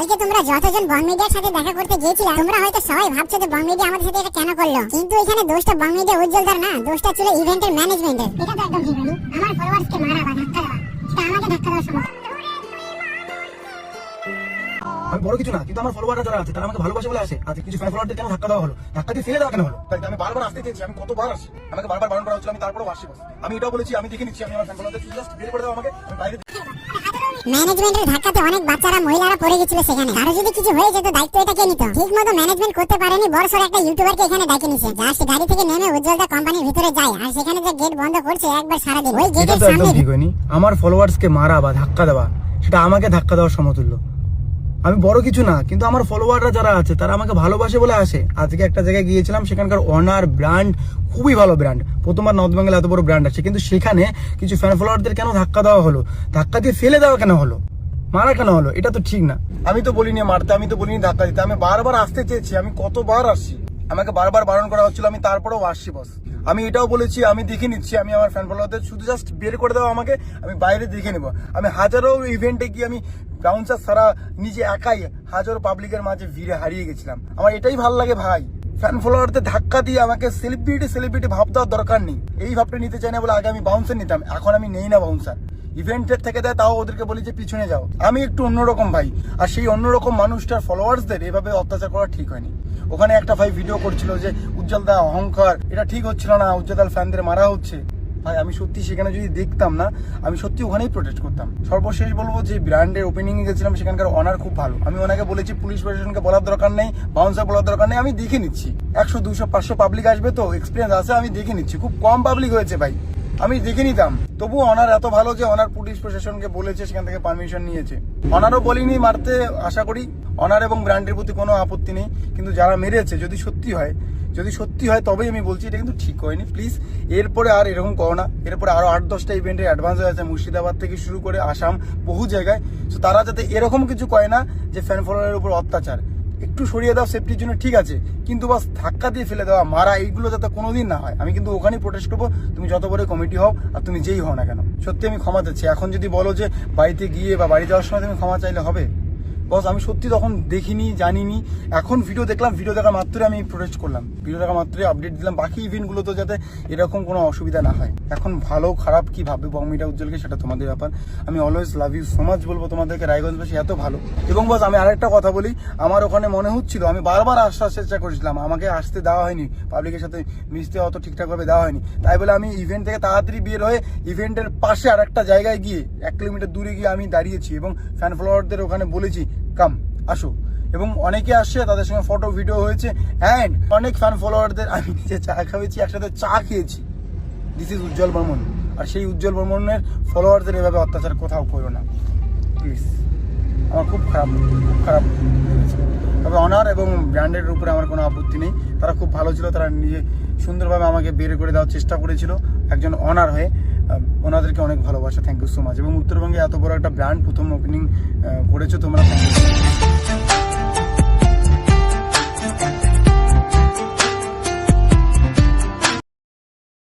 কালকে তোমরা যতজন বং মিডিয়ার সাথে দেখা করতে গিয়েছিলে তোমরা হয়তো সবাই ভাবছ যে বং মিডিয়া আমাদের সাথে এটা কেন করল। কিন্তু এখানে দোষটা বং মিডিয়া উজ্জ্বলদার না দোষটা ছিল ইভেন্টের ম্যানেজমেন্টের এটা তো একদম ঠিক হয়নি আমার ফলোয়ার্সকে মারা বা ধাক্কা দেওয়া সেটা আমাকে ধাক্কা দেওয়া সময় আমি বড় কিছু না কিন্তু আমার ফলোয়াররা যারা আছে তারা আমাকে ভালোবাসে বলে আসে। আজকে কিছু ফ্যান ফলোয়ারদের কেন ধাক্কা দেওয়া হলো? ধাক্কা দিয়ে ফেলে দেওয়া কেন হলো? তাই আমি বারবার আসতে চেয়েছি আমি কতবার আসি? আমাকে বারবার বারণ করা হচ্ছিল আমি তারপরেও বস। আমি এটাও বলেছি আমি দেখে নিচ্ছি আমি আমার ফ্যান ফলোয়ারদের জাস্ট বের করে দাও আমাকে আমি বাইরে ম্যানেজমেন্টের ধাক্কাতে অনেক বাচ্চারা মহিলারা পড়ে গেছিল সেখানে। কারও যদি কিছু হয়ে যেত দায়িত্ব এটা কে নিত। ঠিক মতো ম্যানেজমেন্ট করতে পারেনি বড়সড় একটা ইউটিউবারকে এখানে ডাকে নিছে। জাস্ট গাড়ি থেকে নেমে উজ্জ্বলদা কোম্পানির ভিতরে যায় আর সেখানে যে গেট বন্ধ করছে একবার সারাদিন। ওই গেটের সামনে আমার ফলোয়ার্সকে মারা বা ধাক্কা দেওয়া সেটা আমাকে ধাক্কা দেওয়ার সমতুল্য। আমি বড় কিছু না, কিন্তু আমার ফলোয়াররা যারা আছে, তারা আমাকে ভালোবাসে বলে আসে। আজকে একটা জায়গায় গিয়েছিলাম, সেখানকার অনার ব্র্যান্ড খুবই ভালো ব্র্যান্ড প্রথমবার নর্থ বেঙ্গল এত বড় ব্র্যান্ড আছে কিন্তু সেখানে কিছু ফ্যান ফলোয়ারদের কেন ধাক্কা দেওয়া হলো? ধাক্কা দিয়ে ফেলে দেওয়া কেন হলো? মারা কেন হলো? এটা তো ঠিক না। আমি তো বলিনি মারতে, আমি তো বলিনি ধাক্কা দিতে। আমি বারবার আসতে চেয়েছি, আমি কতবার আসছি? আমাকে বারবার বারণ করা হচ্ছিল, আমি তারপরেও আসছি বস আমি এটাও বলেছি, আমি দেখে নিচ্ছি, আমি আমার ফ্যান ফলোয়ারদের শুধু জাস্ট বের করে দাও আমাকে, আমি বাইরে দেখে নেব। আমি হাজারো ইভেন্টে গিয়ে আমি বাউন্সার সারা নিজে একাই হাজারো পাবলিকের মাঝে ভিড়ে হারিয়ে গেছিলাম। আমার এটাই ভালো লাগে ভাই। ফ্যান ফলোয়ারদের ধাক্কা দিয়ে আমাকে সেলিব্রিটি সেলিব্রিটি ভাব দেওয়ার দরকার নেই। এই ভাবটা নিতে চাই না বলে আগে আমি বাউন্সার নিতাম, এখন আমি নেই না বাউন্সার ইভেন্টের থেকে দেয়, তাও ওদেরকে বলি যে পিছনে যাও। আমি একটু অন্যরকম ভাই, আর সেই অন্যরকম মানুষটার ফলোয়ার্সদের এভাবে অত্যাচার করা ঠিক হয়নি। ওখানে একটা ভাই ভিডিও করছিল যে, উজ্জ্বল দা, অহংকার, এটা ঠিক হচ্ছিল না, উজ্জ্বল দার ফ্যানদের মারা হচ্ছে। ভাই, আমি সত্যি সেখানে যদি দেখতাম না, আমি সত্যি ওখানেই প্রোটেস্ট করতাম। সর্বশেষ বলব যে ব্র্যান্ডের ওপেনিং এ গেছিলাম, সেখানকার অনার খুব ভালো। আমি ওনাকে বলেছি, পুলিশ প্রশাসনকে বলার দরকার নেই বাউন্সার বলার দরকার নেই, আমি দেখে নিচ্ছি। একশো, দুশো, পাঁচশো পাবলিক আসবে তো এক্সপিরিয়েন্স আছে, আমি দেখে নিচ্ছি। খুব কম পাবলিক হয়েছে ভাই। আমি দেখে নিতাম। তবু অনার এত ভালো যে অনার পুলিশ প্রশাসনকে বলেছে, সেখান থেকে পারমিশন নিয়েছে। অনারও বলিনি মারতে আশা করি। অনার এবং ব্র্যান্ডের প্রতি কোনো আপত্তি নেই। কিন্তু যারা মেরেছে, যদি সত্যি হয়, যদি সত্যি হয় তবেই আমি বলছি, এটা কিন্তু ঠিক হয়নি। প্লিজ এরপরে আর এরকম করো না। এরপরে আরও আট দশটা ইভেন্টে অ্যাডভান্স হয়ে আছে মুর্শিদাবাদ থেকে শুরু করে আসাম, বহু জায়গায়। তো তারা যাতে এরকম কিছু কয় না যে ফ্যান ফলোয়ারের উপর অত্যাচার। একটু সরিয়ে দাও সেফটির জন্য ঠিক আছে। কিন্তু বাস ধাক্কা দিয়ে ফেলে দেওয়া, মারা, এইগুলো যাতে কোনোদিন না হয়। আমি কিন্তু ওখানেই প্রোটেস্ট করব। তুমি যত বড় কমিটি হও আর তুমি যেই হও না কেন। সত্যি আমি ক্ষমা চাচ্ছি। এখন যদি বলো যে বাড়িতে গিয়ে বা বাড়ি যাওয়ার সময় তুমি ক্ষমা চাইলে হবে? বস, আমি সত্যি তখন দেখিনি, জানিনি। এখন ভিডিও দেখলাম ভিডিও দেখা মাত্রই আমি প্রোটেস্ট করলাম। ভিডিও দেখা মাত্রই আপডেট দিলাম। বাকি ইভেন্টগুলো তো যাতে এরকম কোনো অসুবিধা না হয়। এখন ভালো, খারাপ কি ভাববে বংমিটা উজ্জ্বলকে, সেটা তোমাদের ব্যাপার। আমি always love you so much বলব তোমাদেরকে, রায়গঞ্জবাসী এত ভালো। এবং বস, আমি আরেকটা কথা বলি, আমার ওখানে মনে হচ্ছিল, আমি বারবার আসার চেষ্টা করেছিলাম, আমাকে আসতে দেওয়া হয়নি পাবলিকের সাথে মিশতে অত ঠিকঠাকভাবে দেওয়া হয়নি। তাই বলে আমি ইভেন্ট থেকে তাড়াতাড়ি বের হয়ে ইভেন্টের পাশে আর একটা জায়গায় গিয়ে, এক কিলোমিটার দূরে গিয়ে আমি দাঁড়িয়েছি এবং ফ্যান ফলোয়ারদের ওখানে বলেছি কাম আসো। এবং অনেকে আসছে তাদের সঙ্গে ফটো ভিডিও হয়েছে অ্যান্ড অনেক ফ্যান ফলোয়ারদের আমি নিজে চা খাওয়েছি একসাথে চা খেয়েছি। This is Ujjwal Barman. আর সেই উজ্জ্বল বর্মনের ফলোয়ারদের এভাবে অত্যাচার কোথাও করো না। প্লিজ আমার খুব খারাপ খুব খারাপ তবে অনার এবং ব্র্যান্ডের উপরে আমার কোনো আপত্তি নেই। তারা খুব ভালো ছিল, তারা নিজে সুন্দরভাবে আমাকে বের করে দেওয়ার চেষ্টা করেছিল। একজন অনার হয়ে ওনাদেরকে অনেক ভালোবাসা থ্যাংক ইউ সো মাচ এবং উত্তরবঙ্গে এত বড় একটা ব্র্যান্ড প্রথম ওপেনিং করেছ তোমরা